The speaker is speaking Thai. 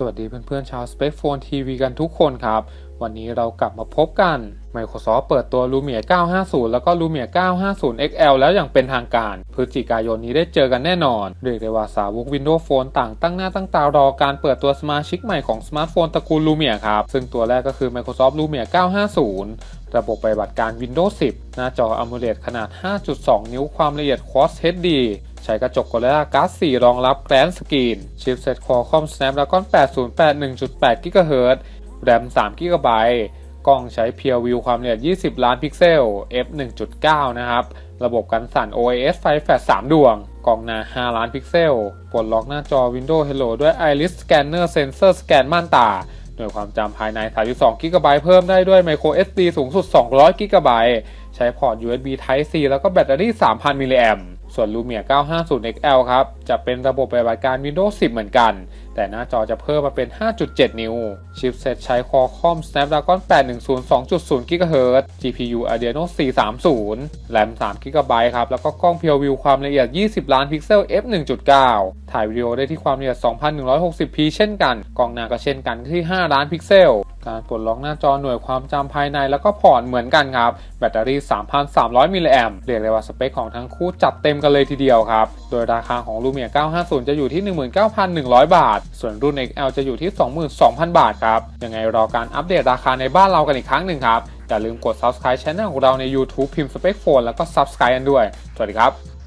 สวัสดีเพื่อนๆชาว Spec Phone TV กันทุกคนครับ วันนี้เรากลับมาพบกัน Microsoft เปิดตัว Lumia 950 แล้วก็ Lumia 950 XL แล้วอย่างเป็นทางการ พฤศจิกายนนี้ได้เจอกันแน่นอน เรียกได้ว่าสาวก Windows Phone ต่างตั้งหน้าตั้งตารอการเปิดตัวสมาชิกใหม่ของสมาร์ทโฟนตระกูล Lumia ครับ ซึ่งตัวแรกก็คือ Microsoft Lumia 950 ระบบปฏิบัติการ Windows 10 หน้าจอ AMOLED ขนาด 5.2 นิ้วความละเอียด Quad HD ใช้กระจก Gorilla Glass 4 รองรับ Grand Screen ชิปเซ็ต Qualcomm Snapdragon 808 1.8 GHz แรม3 GB กล้องใช้ PureView ความละเอียด 20 ล้านพิกเซล f 1.9 นะครับ ระบบกันสั่น OIS ไฟแฟลช3ดวง กล้องหน้า 5 ล้านพิกเซล ปลดล็อกหน้าจอ Windows Hello ด้วย Iris Scanner Sensor สแกนม่านตาหน่วยความจำภายใน 32 GB เพิ่มได้ด้วย Micro SD สูงสุด 200 GB ใช้พอร์ต USB Type C แล้วก็แบตเตอรี่ 3,000 มิลลิแอม ส่วน Lumia 950 XL ครับ จะเป็นระบบปฏิบัติการ Windows 10 เหมือนกัน แต่หน้าจอจะเพิ่มมาเป็น 5.7 นิ้ว ชิปเซ็ตใช้ Qualcomm Snapdragon 810 2.0 GHz GPU Adreno 430แรม3 GB ครับ แล้วก็กล้อง PureView ความละเอียด 20 ล้านพิกเซล f 1.9 ถ่ายวิดีโอได้ที่ความละเอียด 2160p เช่นกัน กล้องหน้าก็เช่นกันที่ 5 ล้านพิกเซล การปลดล็อกหน้าจอหน่วยความจำภายในแล้วก็พอร์ตเหมือนกันครับ แบตเตอรี่ 3,300 มิลลิแอมเรียกได้ว่าสเปคของทั้งคู่จัดเต็มกันเลยทีเดียวครับ โดยราคาของลูเมีย950 จะอยู่ที่ 19,100 บาท ส่วนรุ่น XL จะอยู่ที่ 22,000 บาทครับ ยังไงรอการอัปเดตราคาในบ้านเรากันอีกครั้งหนึ่งครับ อย่าลืมกด subscribe channel ของเราใน YouTube พิมพ์ Spec Phone แล้วก็ subscribe กันด้วย สวัสดีครับ